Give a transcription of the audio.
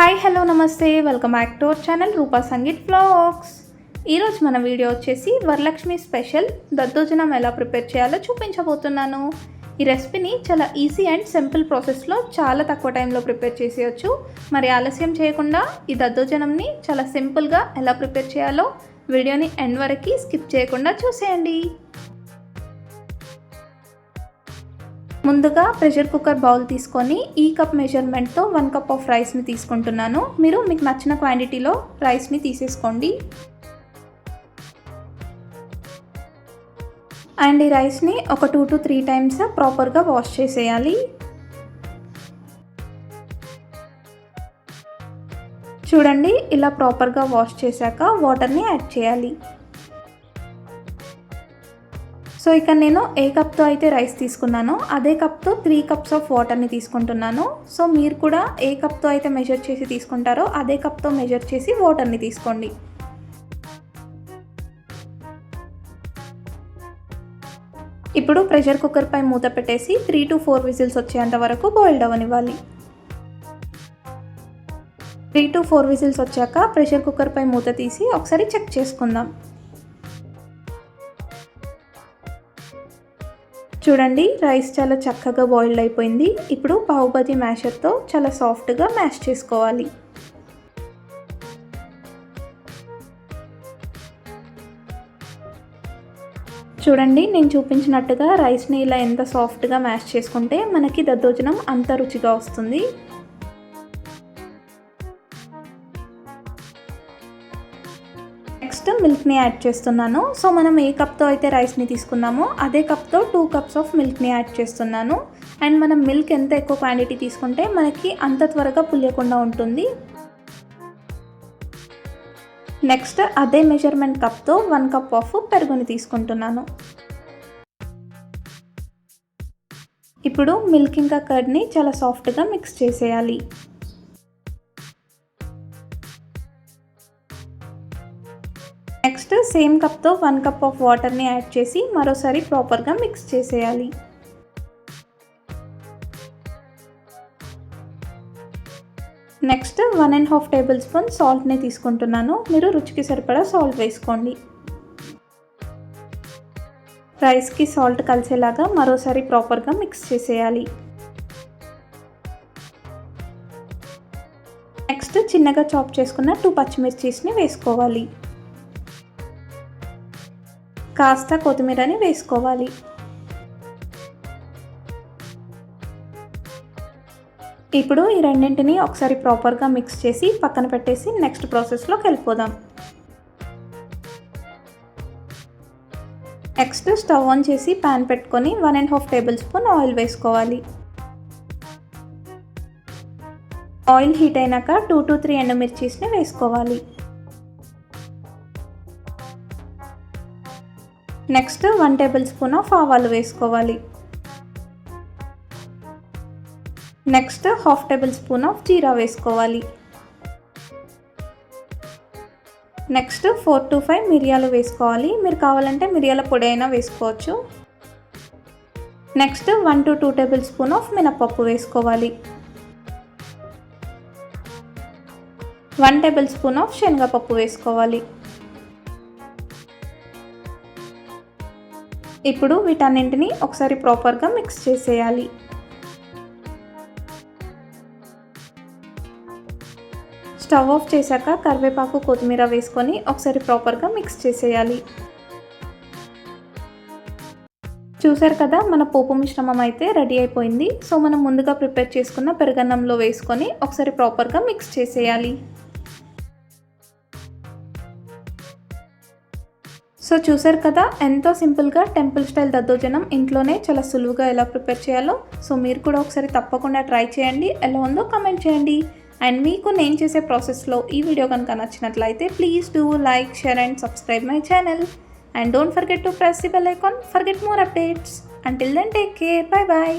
Hi hello నమస్తే. Welcome back to our channel Rupa Sangeet blogs. ఈరోజు మన video వచ్చేసి వరలక్ష్మి స్పెషల్. దద్దోజనం ఎలా ప్రిపేర్ చేయాలో చూపించబోతున్నాను. ఈ రెసిపీని చాలా ఈజీ అండ్ సింపుల్ ప్రాసెస్లో చాలా తక్కువ టైంలో ప్రిపేర్ చేసేయచ్చు. మరి ఆలస్యం చేయకుండా ఈ దద్దోజనంని చాలా సింపుల్గా ఎలా ప్రిపేర్ చేయాలో వీడియోని ఎండ్ వరకు స్కిప్ చేయకుండా చూసేయండి. ముందుగా ప్రెషర్ కుక్కర్ బౌల్ తీసుకొని ఈ కప్ మెజర్మెంట్తో వన్ కప్ ఆఫ్ రైస్ని తీసుకుంటున్నాను. మీరు మీకు నచ్చిన క్వాంటిటీలో రైస్ని తీసేసుకోండి. అండ్ ఈ రైస్ని ఒక టూ టు త్రీ టైమ్స్ ప్రాపర్గా వాష్ చేసేయాలి. చూడండి ఇలా ప్రాపర్గా వాష్ చేశాక వాటర్ని యాడ్ చేయాలి. సో ఇక్కడ నేను ఏ కప్తో అయితే రైస్ తీసుకున్నానో అదే కప్తో త్రీ కప్స్ ఆఫ్ వాటర్ని తీసుకుంటున్నాను. సో మీరు కూడా ఏ కప్తో అయితే మెజర్ చేసి తీసుకుంటారో అదే కప్తో మెజర్ చేసి వాటర్ని తీసుకోండి. ఇప్పుడు ప్రెషర్ కుక్కర్ పై మూత పెట్టేసి త్రీ టు ఫోర్ విజిల్స్ వచ్చేంత వరకు బాయిల్డ్ అవ్వనివ్వాలి త్రీ టు ఫోర్ విజిల్స్ వచ్చాక ప్రెషర్ కుక్కర్ పై మూత తీసి ఒకసారి చెక్ చేసుకుందాం. చూడండి రైస్ చాలా చక్కగా బాయిల్డ్ అయిపోయింది. ఇప్పుడు పావుబజీ మ్యాషర్తో చాలా సాఫ్ట్గా మ్యాష్ చేసుకోవాలి. చూడండి నేను చూపించినట్టుగా రైస్ని ఇలా ఎంత సాఫ్ట్గా మ్యాష్ చేసుకుంటే మనకి దద్దోజనం అంత రుచిగా వస్తుంది. నెక్స్ట్ మిల్క్ని యాడ్ చేస్తున్నాను. సో మనం ఏ కప్తో అయితే రైస్ని తీసుకున్నామో అదే కప్తో టూ కప్స్ ఆఫ్ మిల్క్ని యాడ్ చేస్తున్నాను. అండ్ మనం మిల్క్ ఎంత ఎక్కువ క్వాంటిటీ తీసుకుంటే మనకి అంత త్వరగా పులియకుండా ఉంటుంది. నెక్స్ట్ అదే మెజర్మెంట్ కప్తో వన్ కప్ ఆఫ్ పెరుగుని తీసుకుంటున్నాను. ఇప్పుడు మిల్క్ ఇంకా కర్డ్ని చాలా సాఫ్ట్గా మిక్స్ చేసేయాలి. నెక్స్ట్ సేమ్ కప్తో వన్ కప్ ఆఫ్ వాటర్ని యాడ్ చేసి మరోసారి ప్రాపర్గా మిక్స్ చేసేయాలి. Next one and half tablespoon సాల్ట్ని తీసుకుంటున్నాను. మీరు రుచికి సరిపడా సాల్ట్ వేసుకోండి. రైస్కి సాల్ట్ కలిసేలాగా మరోసారి ప్రాపర్గా మిక్స్ చేసేయాలి. నెక్స్ట్ చిన్నగా చాప్ చేసుకున్న టూ పచ్చిమిర్చీస్ని వేసుకోవాలి. కాస్త కొత్తిమీరని వేసుకోవాలి. ఇప్పుడు ఈ రెండింటిని ఒకసారి ప్రాపర్గా మిక్స్ చేసి పక్కన పెట్టేసి నెక్స్ట్ ప్రాసెస్లోకి వెళ్ళిపోదాం. నెక్స్ట్ స్టవ్ ఆన్ చేసి ప్యాన్ పెట్టుకొని one and half tablespoon oil వేసుకోవాలి. ఆయిల్ హీట్ అయినాక టూ టు త్రీ ఎండుమిర్చీస్ని వేసుకోవాలి. Next one tablespoon of ఆవాలు వేసుకోవాలి. Next half tablespoon of jeera వేసుకోవాలి. నెక్స్ట్ ఫోర్ టు ఫైవ్ మిరియాలు వేసుకోవాలి. మీరు కావాలంటే మిరియాల పొడి అయినా వేసుకోవచ్చు. Next one to two tablespoon of మినపప్పు వేసుకోవాలి. వన్ టేబుల్ స్పూన్ ఆఫ్ శనగపప్పు వేసుకోవాలి. ఇప్పుడు వీటన్నింటిని ఒకసారి ప్రాపర్గా మిక్స్ చేసేయాలి. స్టవ్ ఆఫ్ చేశాక కరివేపాకు కొత్తిమీర వేసుకొని ఒకసారి ప్రాపర్గా మిక్స్ చేసేయాలి. చూసారు కదా మన పోపు మిశ్రమం అయితే రెడీ అయిపోయింది. సో మనం ముందుగా ప్రిపేర్ చేసుకున్న పెరుగన్నంలో వేసుకొని ఒకసారి ప్రాపర్గా మిక్స్ చేసేయాలి. సో చూసారు కదా ఎంతో సింపుల్గా టెంపుల్ స్టైల్ దద్దోజనం ఇంట్లోనే చాలా సులువుగా ఎలా ప్రిపేర్ చేయాలో. సో మీరు కూడా ఒకసారి తప్పకుండా ట్రై చేయండి ఎలా ఉందో కమెంట్ చేయండి. అండ్ మీకు నేను చేసే ప్రాసెస్లో ఈ వీడియో కనుక నచ్చినట్లయితే please do like share and subscribe my channel. And don't forget to press the bell icon forget more updates. Until then take care bye bye